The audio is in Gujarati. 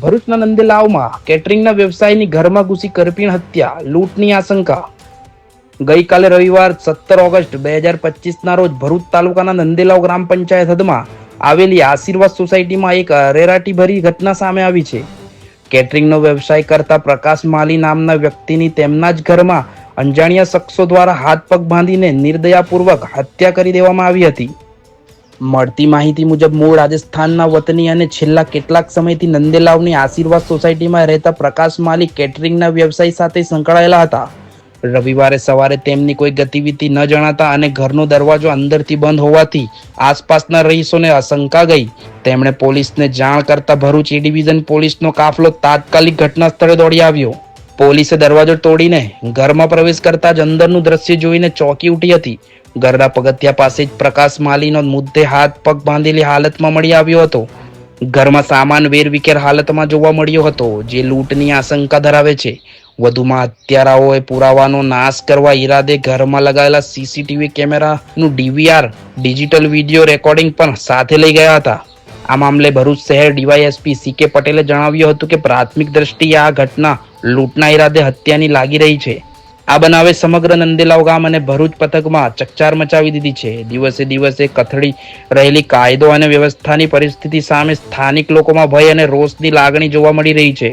ભરૂચના નંદેલાવમાં કેટરિંગના વ્યવસાયની ઘરમાં ઘૂસી કરપીણ હત્યા, લૂંટની આશંકા. ગઈકાલે રવિવાર સત્તર ઓગસ્ટ બે હજાર પચીસના રોજ ભરૂચ તાલુકાના નંદેલાવ ગ્રામ પંચાયત હદમાં આવેલી આશીર્વાદ સોસાયટીમાં એક અરેરાટી ભરી ઘટના સામે આવી છે. કેટરિંગનો વ્યવસાય કરતા પ્રકાશ માલી નામના વ્યક્તિની તેમના જ ઘરમાં અંજાણ્યા શખ્સો દ્વારા હાથ પગ બાંધીને નિર્દયાપૂર્વક હત્યા કરી દેવામાં આવી હતી. મળતી માહિતી મુજબ મૂળ રાજસ્થાનના વતની અને છેલ્લા કેટલાક સમયથી નંદેલાવની આશીર્વાદ સોસાયટીમાં રહેતા પ્રકાશ માલિક કેટરિંગના વ્યવસાય સાથે સંકળાયેલા હતા. રવિવારે સવારે તેમની કોઈ ગતિવિધિ ન જણાતા અને ઘરનો દરવાજો અંદરથી બંધ હોવાથી આસપાસના રહીશોને આશંકા ગઈ. તેમણે પોલીસને જાણ કરતા ભરૂચ એ ડિવિઝન પોલીસનો કાફલો તાત્કાલિક ઘટના સ્થળે દોડી આવ્યો. પોલીસે દરવાજો તોડીને ઘરમાં પ્રવેશ કરતા જ અંદરનું દ્રશ્ય જોઈને ચોંકી ઉઠી હતી. ઘરના પગથિયા પાસે જ પ્રકાશ માલીનો મુદ્દે હાથ પગ બાંધેલી હાલતમાં મળી આવ્યો હતો. ઘરમાં સામાન વેરવિખેર હાલતમાં જોવા મળ્યો હતો, જે લૂંટની આશંકા ધરાવે છે. વધુમાં હત્યારાઓએ પુરાવાનો નાશ કરવા ઈરાદે ઘરમાં લગાવેલા સીસીટીવી કેમેરાનું ડીવીઆર, ડિજિટલ વીડિયો રેકોર્ડિંગ પણ સાથે લઈ ગયા હતા. આ મામલે ભરૂચ શહેર ડીવાયએસપી સી કે પટેલે જણાવ્યું હતું કે પ્રાથમિક દ્રષ્ટિએ આ ઘટના લૂંટના ઈરાદે હત્યાની લાગી રહી છે. આ બનાવે સમગ્ર નંદેલાવ ગામ અને ભરૂચ પથકમાં ચકચાર મચાવી દીધી છે. દિવસે દિવસે કથળી રહેલી કાયદો અને વ્યવસ્થાની પરિસ્થિતિ સામે સ્થાનિક લોકોમાં ભય અને રોષની લાગણી જોવા મળી રહી છે.